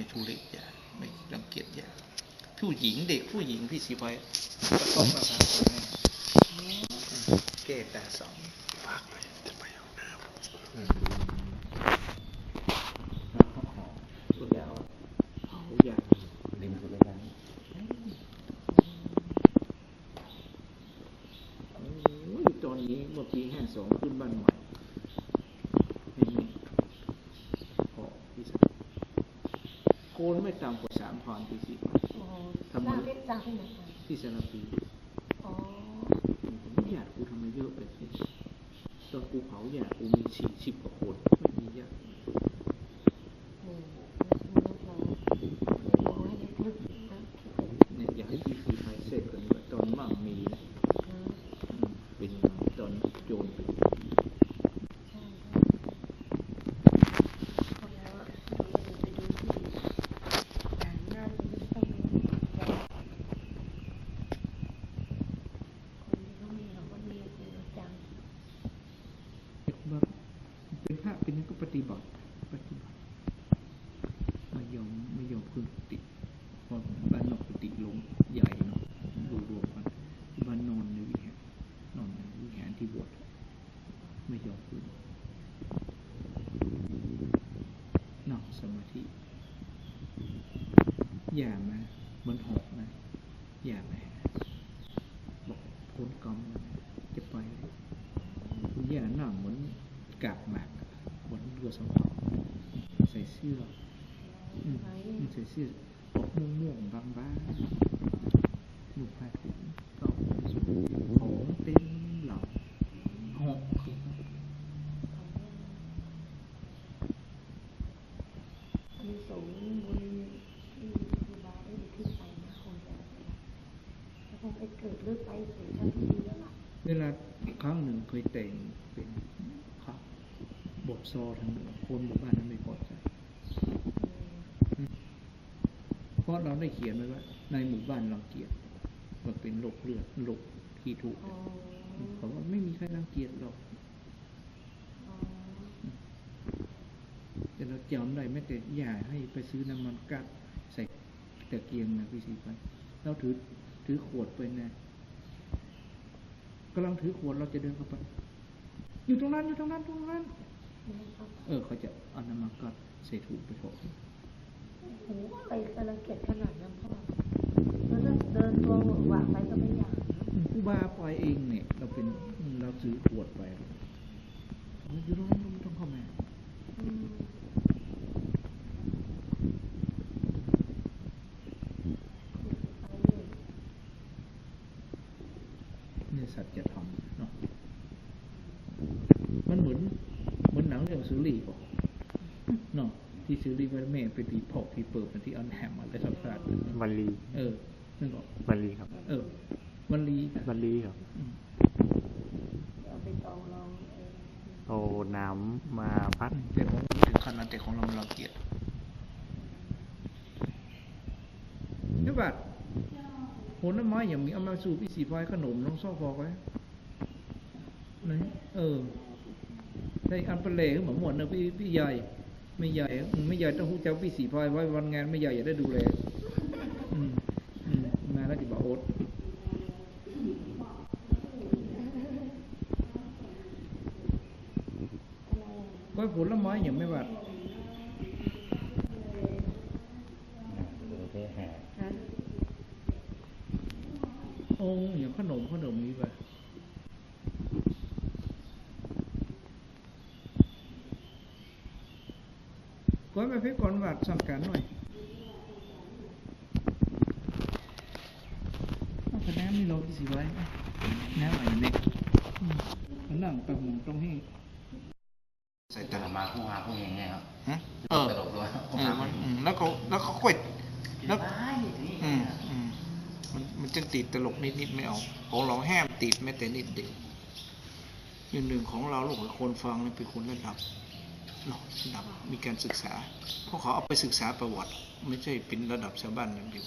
ไม่ทุเรศอย่าไม่รังเกียจอย่าผู้หญิงเด็กผู้หญิงพี่สีไฟก็ต้องมาทำให้แก้ตาสองฝากไปจะไปเอาน้ำตัวยาวเขาอยากริมสุดเลยนะโอ้ยตอนนี้เมื่อปีห้าสองขึ้นบ้านใหม่นี่นี่พอพี่สาวโกน ไม่ต่ำกว่าสามพันพี่สิโอ้ทำไมสร้างที่สร้างที่ไหนคะที่สระปี อ๋อ ผมไม่อยากกูทำไมเยอะไปสิตอนกูเผาอยากกูมีสี่สิบกว่าคนไม่มีอยาก หนึ่งมนุษย์เรามองให้ลึกๆนะคิดถึง เนี่ยอยากให้พี่สีไทยเสร็จกันว่าตอนมั่งมีนะ นะ อืมเป็นตอนโจรเป็น ใช่ใช่คนแล้วอะเราไปดูที่อย่างน่าจะไม่ต้องมีแต่คนที่เขามีเขาก็มีจริงจัง เป็นแบบเป็นพระเป็นนักก็ปฏิบัติปฏิบัติไม่ยอมไม่ยอมขึ้นกุฏิเพรานนอกกุฏิหลงใหญ่เนาะรวมรวมกันที่บ้านนอนในวิหารนอนในวิหารที่บวชไม่ยอมขึ้นนั่งสมาธิ อย่ามามันหอกนะ อย่ามาบอกพ้นกรรมจะไปคุณย่าหน้าเหมือนกากหมากเหมือนเรือสำเภาใส่เสื้อใส่เสื้อ ออกม่วงๆบางๆลูกผ้าถุงก็ของเต็มเหล่าหอกมีสงบุญที่ครูบาได้ขึ้นไปนะคงจะแล้วคงไปเกิดหรือไปสู่ทางที่ดีแล้วล่ะเวลาครั้งหนึ่งเคยแต่งเป็นครับบทซอทางคนหมู่บ้านนั้นไม่พอใจเพ ราะเราได้เขียนไว้ว่าในหมู่บ้านรังเกียจมันเป็นโรคเลือดโรคที่ถูกอ๋อเขาว่าไม่มีใครรังเกียจหรอกอ๋อแต่เราจำได้ไม่แต่อย่าให้ไปซื้อน้ำมันกัดใส่ตะเกียงนะพี่สีไปเราถือถือขวดไปนะกำลังถือขวดเราจะเดินเข้าไป อยู่ตรงนั้นอยู่ตรงนั้นตรงนั้นนะครับเออเขาจะเอาน้ำมันกัดใส่ถุงไปถอดโอ้ โอะไรจะรังเกียจขนาดนั้นพ่อแล้วถ้าเดินตัวหวือหวาไปก็ไม่อยากนะครูบาปล่อยเองเนี่ย เราเป็นเราซื้อขวดไปอยู่ตรงนั้นต้องเข้ามาเลยเนี่ยสัจธรรมเนาะมันเหมือนเหมือนหนังเรื่องสุรีป่ะเนาะที่สุรีว่าแม่ไปตีพอกที่เปิดมันที่เอาแหนมมาแล้วสับสาดวันลีเออนึกออกวันลีครับ เออวันลีวันลีครับอืมเอาไปตองลองเองเอาน้ำมาพัดแต่ของเราถึงขนาดแต่ของเรามันรังเกียจนี่บัดผลไม้อย่างมีเอามาสู่พี่สีพายขนมน้องซ่อฟอกไว้ไหนเออได้อันเปเล่เหมือนหมดนะพี่พี่ใหญ่ ไม่ใหญ่ไม่ใหญ่ต้องหูเจ้าพี่สีพายไว้วันงานไม่ใหญ่อย่าได้ดูแลมาแล้วจะบอกโอ๊ตอะไรอะก็ผลไม้อย่างไม่บัด ฮะ โอ้อย่างขนมขนมนี้ไปก้อยไปเพ่ก่อนบัดสั่งการหน่อยเอาแต่น้ำนี่เราที่สีไว้ น้ำอะไรเนี่ยอืมมันนั่งตักหมูตรงให้ใส่ตลมาผู้หาผู้เฮงไงครับฮะเออตลกด้วยเออมันอืมแล้วเขาแล้วเขาค่อยแล้วได้อืมอืมมันมันจึงติดตลกนิดนิดๆไม่เอาของเราแห้มติดแม้แต่นิดเดียวอย่างหนึ่งของเราลูกคนฟังนี่เป็นคนระดับเนาะระ ดับมีการศึกษาพวกเขาเอาไปศึกษาประวัติ ไม่ใช่เป็นระดับชาวบ้านอย่างเดียว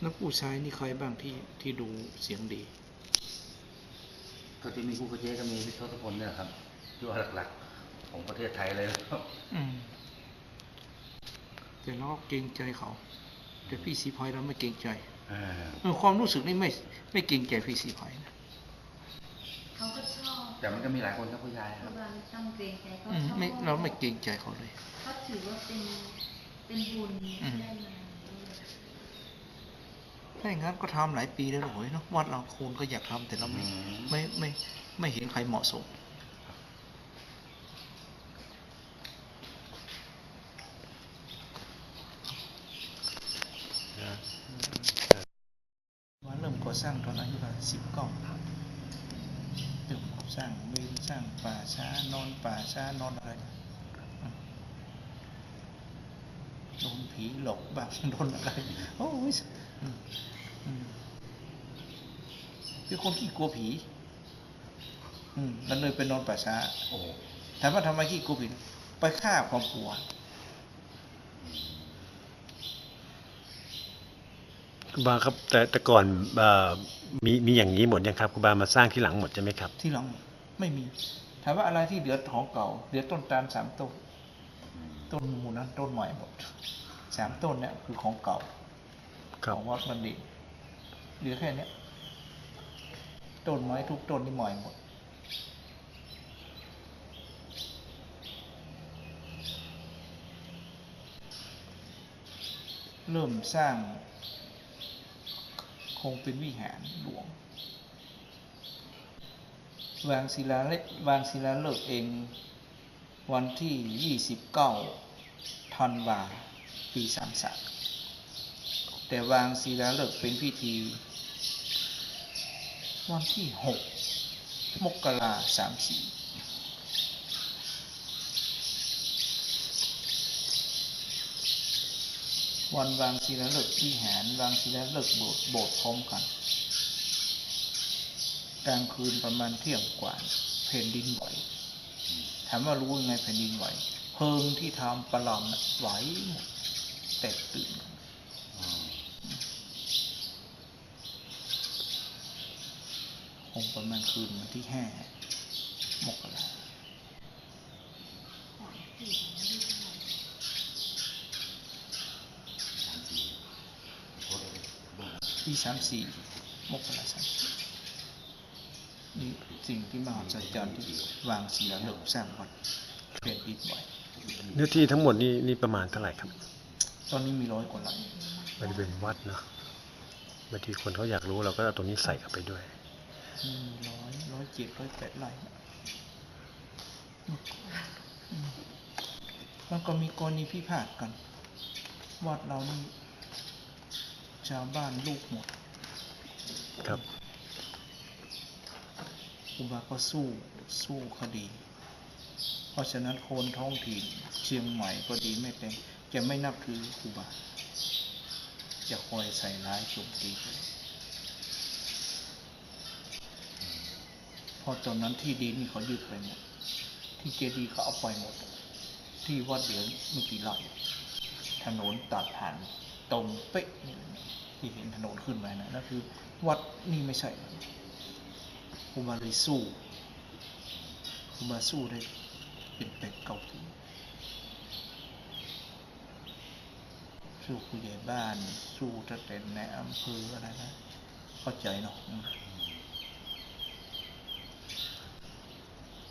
แล้วผู้ใช้นี่ใครบ้างที่ที่ดูเสียงดี ก็จะมีผู้เจ๊ก็มีพิทศพลเนี่ยครับ ที่ว่าหลักๆ ของประเทศไทยเลยครับอืมแต่เราก็เกรงใจเขา แต่พี่สีพลอยเราไม่เกรงใจอ่าเออความรู้สึกนี่ไม่ไม่เกรงใจพี่สีพลอยนะเขาก็ชอบแต่มันก็มีหลายคนครับผู้ชายคเวรับลาต้องเกรงใจเขาอืมชอบไม่เราไม่เกรงใจเขาเลยเขาถือว่าเป็นเป็นบุญอืมได้มาถ้าอย่างนั้นก็ทำหลายปีแล้วโอ้ยเนาะวัดเราโคนก็อยากทำแต่เราไม่ไม่ไม่ไม่เห็นใครเหมาะสม ว่าเริ่มก่ อสร้างตอนอายุประมาณสิบเก้าเริ่มก่อสร้างเมนสร้างป่าช้านอนป่าช้านอนอะไรอืมโดนผีหลอกบ้างโดนอะไรโอ้ยอือคนขี้กลัวผีอืมแล้วเลยไปนอนป่าช้าโอ้ถามว่าทำไมขี้กลัวผีไปฆ่าความกลัว ครูบาครับแต่แต่ก่อนเอ่อมีมีอย่างนี้หมดยังครับครูบามาสร้างที่หลังหมดใช่ไหมครับ ที่หลังไม่มีถามว่าอะไรที่เหลือของเก่าเหลือต้นตาลสามต้นต้นหมูนั้นต้นใหม่หมดสามต้นเนี่ยคือของเก่าครัขบองวัดบัณฑิตเหลือแค่เนี้ยต้นไม้ทุกต้นนี่ใหม่หมดเริ่มสร้าง คงเป็นวิหารหลวง วางศิลาเล็กวางศิลาฤกษ์เองวันที่ 29ธันวาปี33แต่วางศิลาฤกษ์เป็นพิธี วันที่ 6 มกราสามสี่ วันวางศิลาฤกษ์วิหารวางศิลาฤกษ์โบสถ์โบสพร้อมกันกลางคืนประมาณเที่ยงกว่าแผ่นดินไหวถามว่ารู้ยังไงแผ่นดินไหวเพลิงที่ทำประหลอมน่ะไหวหมดแตกตื่นคงประมาณคืนวันที่ห้ามกรา สามสี่โทษเลยเบิ่ง ที่สามสี่มกราสามสี่นี่สิ่งที่มหัศจรรย์ที่วางศิลาฤกษ์สร้างวัดแผ่นดินไหวเนื้อที่ทั้งหมดนี่นี่ประมาณเท่าไหร่ครับ ตอนนี้มีร้อยกว่าไร่บริเวณวัดเนาะบางทีคนเขาอยากรู้เราก็เอาตรงนี้ใส่เข้าไปด้วยมีร้อยร้อยเจ็ดร้อยแปดไร่อืมแล้วก็มีกรณีพิพาทกันวัดเรานี่ชาวบ้านลูกหมด ครับครูบาก็สู้สู้คดี เพราะฉะนั้นคนท้องถิ่นเชียงใหม่ก็ดีไม่เป็น จะไม่นับถือครูบาจะคอยใส่ร้ายโจมตีไปเพราะตอนนั้นที่ดินนี่เขายึดไปหมดที่เจดีย์เขาเอาไปหมด ที่วัดเหลือไม่กี่ไร่ถนนตัดผ่านตรงเป๊ะนี่ ที่เห็นถนนขึ้นมานะนั่นคือ วัดนี่ไม่ใช่ครูบาเลยสู้ครูบาสู้ได้เป็นเป็ดเก่าทีสู้ผู้ใหญ่บ้าน สู้ตั้งแต่ในอำเภออะไรนะเข้าใจเนาะอืม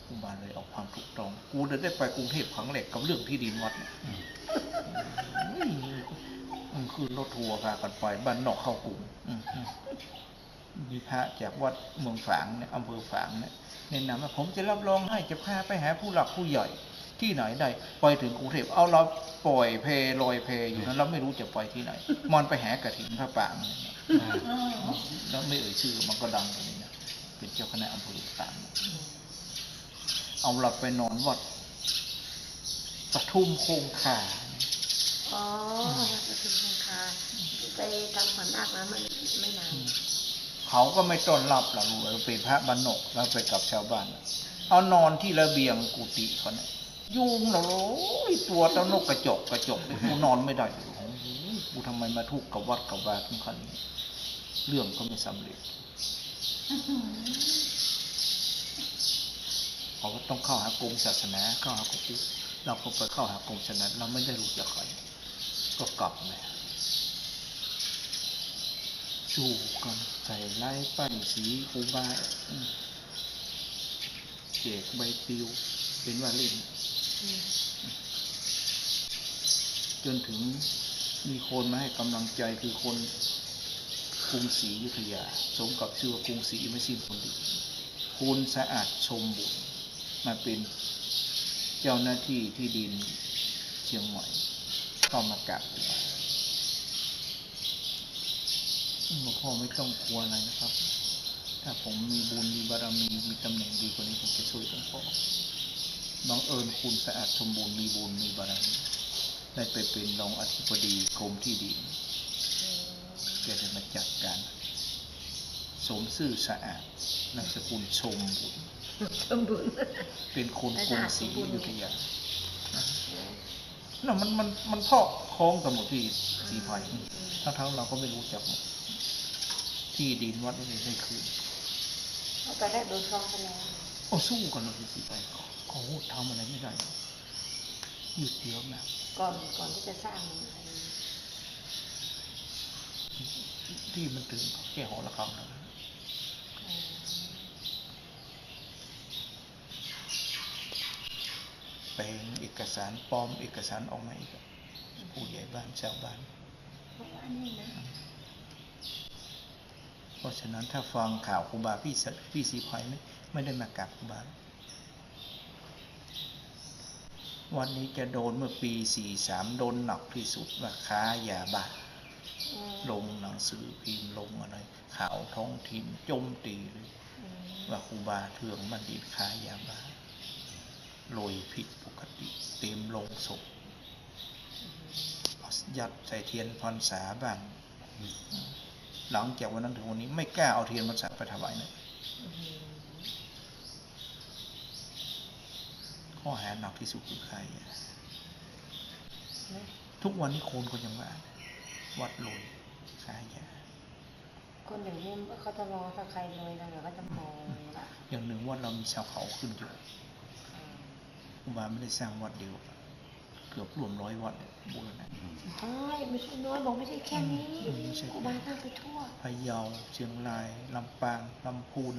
ครูบาเลยเอาความถูกต้อง กูเลยได้ไปกรุงเทพครั้งแรกกับเรื่องที่ดินวัดเนี่ย อืมอืมคือรถทัวร์พากันไปบ้านนอกเข้ากรุงอืมอืมมีพระจากวัดเมืองฝางเนี่ยอำเภอฝางเนี่ยแนะนำว่าผมจะรับรองให้จะพาไปหาผู้หลักผู้ใหญ่ที่ไหนได้ไปถึงกรุงเทพเอาเราปล่อยเพลอยเพอยู่นั้นเราไม่รู้จะไปที่ไหนมันไปหากระถิ่นพระปางแล้วไม่เอ่ยชื่อมันก็ดังตรงนี้นะเป็นเจ้าคณะอำเภอฝางเอาเราไปนอนวัดปทุมคงคา อ๋อปทุมคงคาไปทำขวัญนาคมาไม่ไม่นานเขาก็ไม่ต้อนรับเราเลยเป็นพระบ้านนอกเราไปกับชาวบ้าน เอานอนที่ระเบียงกุฏิเขาเนี่ยยุงเหรอโอ้ยตัวเต้านกกระจกกระจกกูนอนไม่ได้โอ้โหกูทำไมมาทุกข์กับวัดกับวาทุกขันเรื่องก็ไม่สำเร็จเพราะว่าต้องเข้าหากรมศาสนาเข้าหากรมพุทธเราก็ไปเข้าหากรมศาสนาเราไม่ได้รู้จักใคร ก็กลับมาสู้กันใส่ไล่ปั้นสีครูบาอืมเจกใบปิว เป็นว่าเล่น จนถึงมีคนมาให้กำลังใจคือคนกรุงศรีอยุธยา สมกับชื่อว่ากรุงศรีไม่สิ้นคนดีคุณสะอาดชมบุญมาเป็นเจ้าหน้าที่ที่ดินเชียงใหม่ เข้ามากราบไหว้หลวงพ่อไม่ต้องกลัวอะไรนะครับ ถ้าผมมีบุญมีบารมีมีตำแหน่งดีกว่านี้ผมจะช่วยหลวงพ่อบังเอิญคุณสะอาดสมบูรณ์มีบุญมีบารมีได้ไปเป็นรองอธิบดีกรมที่ดินอืมแกจะมาจัดการสมซื่อสะอาดนามสกุลชมบุญสมบูรณ์เป็นคนและกรุสะงอาดศรีสมบูอรณ์ยุธยา น่ะมันมันมันพ่อคล้องกันหมดที่สีไผ่ทั้งๆเราก็ไม่รู้จักหมดที่ดินวัดไม่ได้ให้คืนแล้วตอนแรกโดนฟ้องไปแล้วโอ้สู้กันเลยสีไผ่เขาทำอะไรไม่ได้หรอกหยุดเยอะมากก่อนก่อนที่จะสร้างอะไรที่มันถึงแค่หอระฆังนะ อืม แป ลงเอกสารปลอมเอกสารออกมาอีกอะผู้ใหญ่บ้านชาวบ้านเพราะว่านี่นะเพราะฉะนั้นถ้าฟังข่าวครูบาพี่สพี่สีภัยไม่ไม่ได้มากราบครูบาวันนี้จะโดนเมื่อปีสี่สามโดนหนักที่สุดว่าค้ายาบ้าอืมลงหนังสือพิมพ์ลงอะไรข่าวท้องถิ่นโจมตีเลยอืมว่าครูบาเถื่องบัณฑิตค้ายาบ้า โรยผิดปกติเต็มลงศพเอายัดใส่เทียนพรรษาบ้าง หลังจากวันนั้นถึงวันนี้ไม่กล้าเอาเทียนพรรษาไปถวายนะอืมข้อหาหนักที่สุดคือใครอะนะทุกวันนี้คนก็ยังว่าวัดโรยค้ายาคนอย่างนี้เขาจะมองถ้าใครรวยนะเดี๋ยวเขาจะมองละอย่างหนึ่งวัดเรามีชาวเขาขึ้นเยอะอืม ครูบาไม่ได้สร้างวัดเดียว เกือบรวมร้อยวัดเนี่ยบูรณะใช่ไม่ใช่น้อยบอกไม่ใช่แค่นี้อืมไม่ใช่ครูบาตั้งไปทั่วพะเยาเชียงรายลำปางลำพูน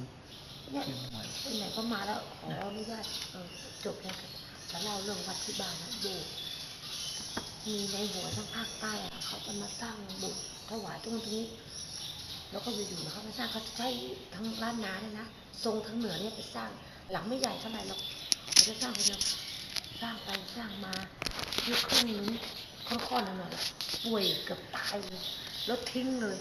เนี่ยเชียงใหม่ที่ไหนก็มาแล้วขออนุญาตเออจบแล้วจะเล่าเรื่องวัดที่บ้านนะโบสถ์มีในหัวทั้งภาคใต้อะเขาจะมาสร้างโบสถ์ถวายตรงนี้ แล้วก็อยู่ๆเขามาสร้างเขาจะใช้ทั้งล้านนาเนี่ยนะทรงทั้งเหนือเนี่ยไปสร้าง หลังไม่ใหญ่เท่าไหร่หรอก เขาจะสร้างคนเดียวสร้างไปสร้างมาที่ครึ่งนึงค่อนๆหน่อยป่วยเกือบตายเลยแล้วทิ้งเลย